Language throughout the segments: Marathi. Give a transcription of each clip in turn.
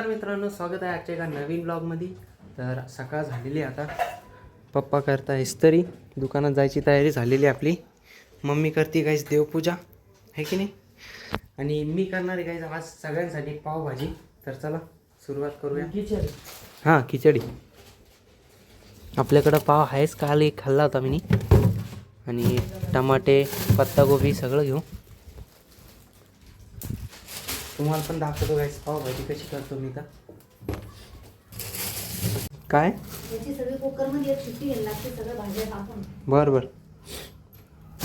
नमस्कार मित्रांनो स्वागत आहे आजच्या एका नवीन ब्लॉगमध्ये तर सकाळ झालेली आहे आता. पप्पा करता इस्त्री दुकानात जायची तयारी झालेली आपली. मम्मी करते काहीच देवपूजा आहे की नाही? आणि मी करणार आहे काहीच आज सगळ्यांसाठी पावभाजी. तर चला सुरुवात करूया. खिचडी. हां खिचडी. आपल्याकडं पाव आहेच. काल एक खाल्ला होता मी. आणि टमाटे पत्तागोबी सगळं घेऊ. तुम्हाला पण दाखवतो गाईस पावभाजी कशी करतो मी तर. काय? याची सगळी कुकरमध्ये एक शिट्टी घ्यायला लागते सगळं भाज्या टाकून. बरं बरं.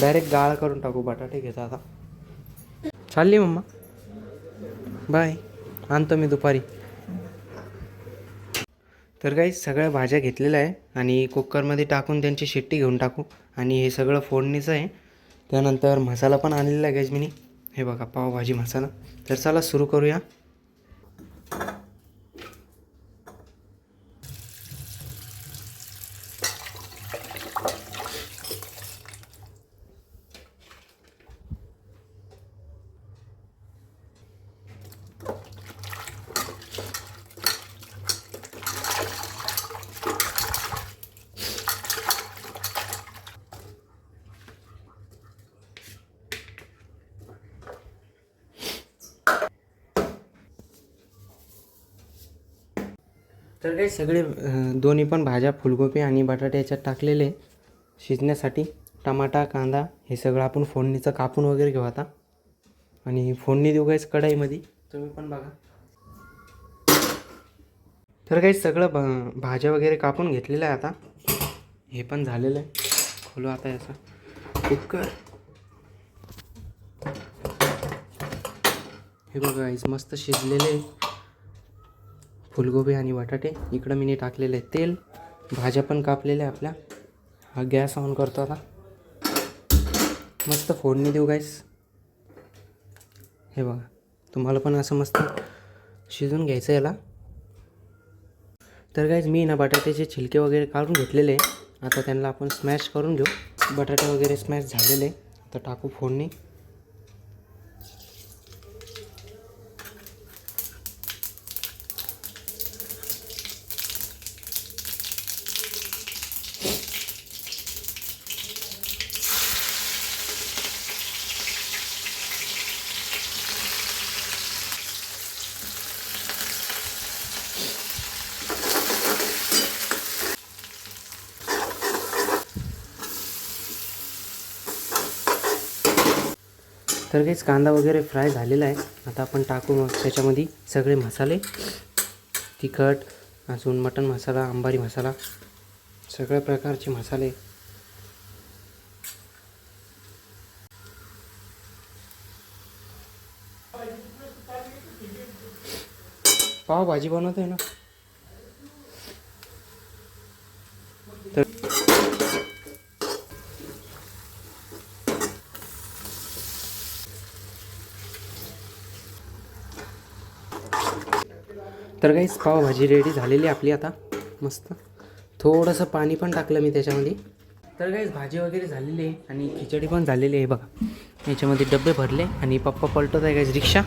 डायरेक्ट गाळ करून टाकू बटाटे घेतो आता. चालली मम्मा. बाय आणतो मी दुपारी. तर काही सगळ्या भाज्या घेतलेल्या आहे आणि कुकरमध्ये टाकून त्यांची शिट्टी घेऊन टाकू. आणि हे सगळं फोडणीचं आहे. त्यानंतर मसाला पण आणलेला आहे गजमिनी हे बघा पावभाजी मसाला. तर चला सुरू करूया. तर काही सगळे दोन्ही पण भाज्या फुलगोबी आणि बटाटे याच्यात टाकलेले. शिजण्यासाठी टमाटा कांदा हे सगळं आपण फोडणीचं कापून वगैरे घेऊ आता. आणि फोडणी देऊ काहीच कढाईमध्ये. तुम्ही पण बघा. तर काही सगळं भ भाज्या वगैरे कापून घेतलेलं आहे आता. हे पण झालेलं आहे. खोलू आता याचा कुकर. हे बघा मस्त शिजलेले आहे. फुलगोबी आणि बटाटे. इकडं मी टाकलेलं आहे तेल. भाज्या पण कापलेल्या आहे आपल्या. हा गॅस ऑन करतो आता. मस्त फोडणी देऊ गाईस हे बघा. तुम्हाला पण असं मस्त शिजून घ्यायचं याला. तर गाईज मी ना बटाट्याचे छिलके वगैरे काढून घेतलेले आहे. आता त्यांना आपण स्मॅश करून घेऊ. बटाटे वगैरे स्मॅश झालेले आता टाकू फोडणी. तर काहीच कांदा वगैरे फ्राय झालेला आहे. आता आपण टाकू मग त्याच्यामध्ये सगळे मसाले. तिखट अजून मटण मसाला अंबारी मसाला सगळ्या प्रकारचे मसाले. पावभाजी आहे ना? तर काहीच पावभाजी रेडी झालेली आपली आता. मस्त. थोडंसं पाणी पण टाकलं मी त्याच्यामध्ये. तर काहीच भाजी वगैरे झालेली आहे आणि खिचडी पण झालेली आहे बघा. याच्यामध्ये डबे भरले आणि पप्पा पलटत आहे काहीच रिक्षा.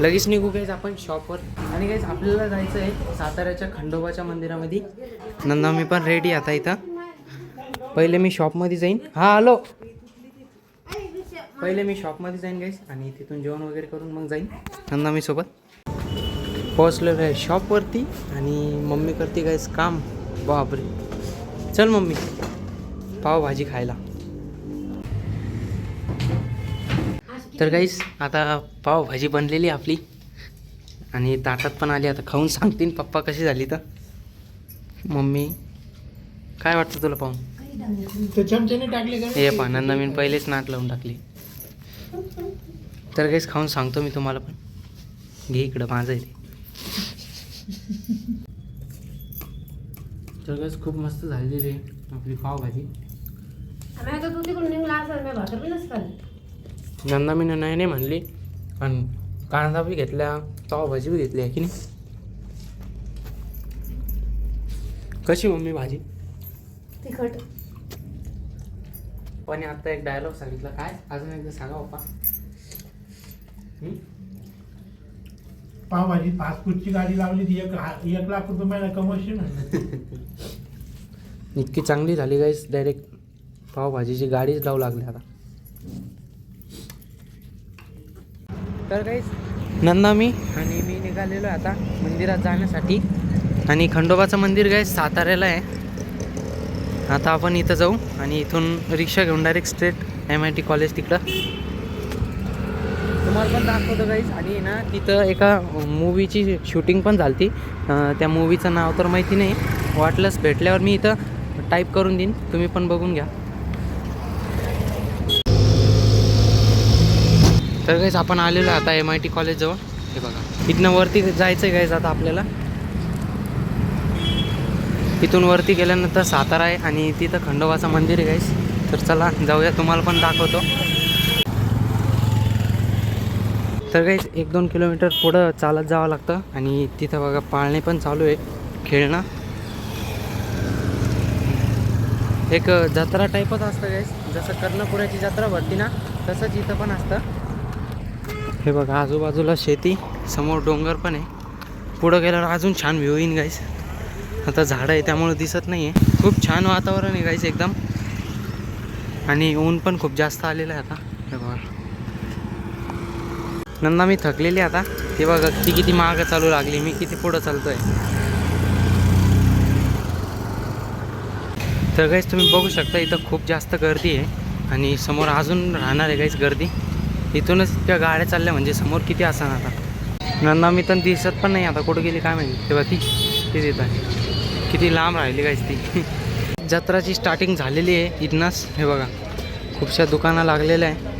लगेच निघू काहीच आपण शॉपवर आणि काहीच आपल्याला जायचं आहे साताऱ्याच्या खंडोबाच्या मंदिरामध्ये. नंदा मी पण रेडी आता इथं. पहिले मी शॉपमध्ये जाईन. हा हॅलो पहिले मी शॉपमध्ये जाईन गाईस आणि तिथून जेवण वगैरे करून मग जाईन. नंदा मी सोबत. पोहोचलेलो आहे शॉपवरती आणि मम्मी करते गाईस काम. बापरे. चल मम्मी. पावभाजी खायला. तर गाईस आता पावभाजी बनलेली आपली. आणि ताटात पण आली आता खाऊन सांगतीन पप्पा कशी झाली तर. मम्मी काय वाटतं तुला पाहून? हे पहा नंदा मी पहिलेच नाट लावून टाकली. तर काहीच खाऊन सांगतो मी तुम्हाला पण. घे इकडं माझं आहे तर काहीच खूप मस्त झालेली आहे आपली पावभाजी. नंदा मी नाही नाही म्हणली आणि कांदा बी घेतल्या पावभाजी बी घेतली आहे की नाही? कशी मम्मी भाजी? तिखट. पण आता एक डायलॉग सांगितला. काय? अजून एकदा सांगा पप्पा. हं? पावभाजी फास्ट फूडची गाडी लावली ती एक एक लाख रुपये महिना ना इतकी चांगली झाली गाईस डायरेक्ट पावभाजीची गाडीच लावू लागली आता. तर गाईस नंदा मी आणि मी निघालेलो आहे आता मंदिरात जाण्यासाठी. आणि खंडोबाचं मंदिर गाईस साताऱ्याला आहे. आता आपण इथं जाऊ आणि इथून रिक्षा घेऊन direct straight M I T college तिकडं. तुम्हाला पण दाखवतो गाईज आणि ना तिथं एका मूवीची शूटिंग पण झाली त्या मूवीचं नाव तर माहिती नाही. वाटलंच भेटल्यावर मी इथं टाईप करून देईन. तुम्ही पण बघून घ्या. तर गाईज आपण आलेलो आता एम आय टी कॉलेजजवळ हे बघा. इथनं वरती जायचं आहे गाईज आता आपल्याला. इथून वरती गेल्यानंतर सातारा आहे आणि तिथं खंडोबाचं मंदिर आहे गाईस तर चला जाऊया. तुम्हाला पण दाखवतो. तर काहीच एक दोन किलोमीटर पुढं चालत जावं लागतं आणि तिथं बघा पाळणे पण चालू आहे खेळणं. एक जत्रा टाईपच असतं गाईस जसं कर्णपुराची जत्रा भरती ना तसंच इथं पण असतं. हे बघा आजूबाजूला शेती समोर डोंगर पण आहे. पुढं गेल्यावर अजून छान व्ह्यू येईन गाईस आता झाडं आहे त्यामुळं दिसत नाही आहे खूप छान वातावरण आहे गाईचं एकदम. आणि ऊन पण खूप जास्त आलेलं आहे आता. हे बघा. नंदा मी थकलेली आता. ते बघा ती किती मागं चालू लागली मी किती पुढं चालतोय. तर गाईस तुम्ही बघू शकता इथं खूप जास्त गर्दी आहे. आणि समोर अजून राहणार आहे गाईस गर्दी. इथूनच त्या गाड्या चालल्या म्हणजे समोर किती असणार आता. नंदा मी तर दिसत पण नाही आता. कुठं गेली काय माहिती. तेव्हा ती तिथे आहे. किती लांब राहिली गाईस ती. जत्राची स्टार्टिंग झालेली आहे इथनंच. हे बघा खूपशा दुकानं लागलेल्या आहे.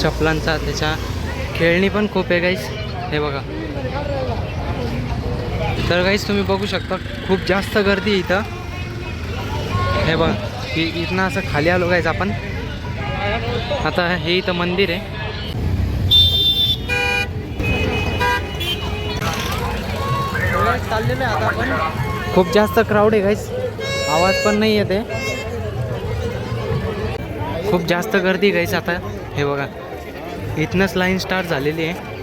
चपलांचा त्याच्या खेळणी पण खूप आहे गाईस हे बघा. तर गाईस तुम्ही बघू शकता खूप जास्त गर्दी आहे इथं. हे बघा इथनं असं खाली आलो गाईस आपण. आता हे इथं मंदिर आहे. चाललेलं आहे आता आपण. खूप जास्त क्राऊड आहे गाईस आवाज पण नाही येते खूप जास्त गर्दी गाईस आता. हे बघा. इथनंच लाईन स्टार्ट झालेली आहे.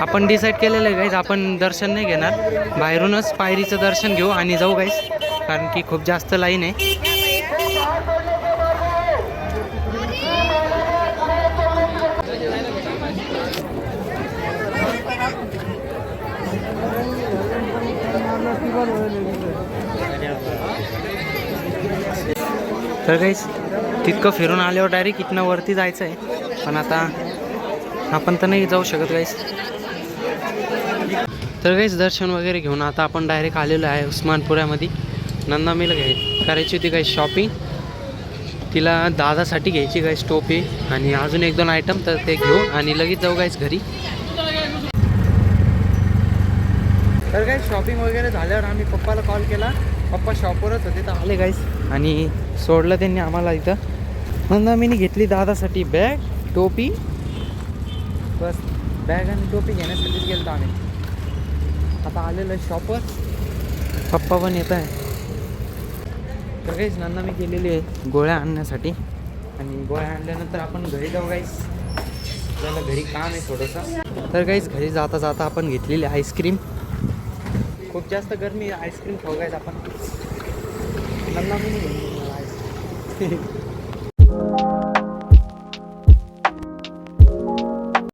आपण डिसाईड केलेलं आहे गाईज आपण दर्शन नाही घेणार. बाहेरूनच पायरीचं दर्शन घेऊ आणि जाऊ गाईज कारण की खूप जास्त लाईन आहे. तर काहीच तितकं फिरून आल्यावर डायरेक्ट इथनं वरती जायचं आहे. पण आता आपण तर नाही जाऊ शकत काहीच तर काहीच दर्शन वगैरे घेऊन आता आपण डायरेक्ट आलेलो आहे उस्मानपुऱ्यामध्ये. नंदामीला घ्याय करायची होती काही शॉपिंग तिला दादासाठी घ्यायची काही टोपी आणि अजून एक दोन आयटम तर ते घेऊ आणि लगेच जाऊ काहीच घरी. तर काही शॉपिंग वगैरे झाल्यावर आम्ही पप्पाला कॉल केला. पप्पा शॉपवरच होते तर आले काहीच आणि सोडलं त्यांनी आम्हाला इथं. नंदामीने घेतली दादासाठी बॅग टोपी. बस बॅग आणि टोपी घेण्यासाठीच गेलो आम्ही. आता आलेलं आहे पप्पा पण येत आहे. तर काहीच नंदा मी केलेली आहे गोळ्या आणण्यासाठी. आणि गोळ्या आणल्यानंतर आपण घरी जाऊ गाईस आपल्याला घरी काम आहे थोडंसं. तर काहीच घरी जाता जाता आपण घेतलेली आईस्क्रीम खूप जास्त गरमी आईस्क्रीम खाऊ गायच आपण नंदा मी नाही घेऊन आईस्क्रीम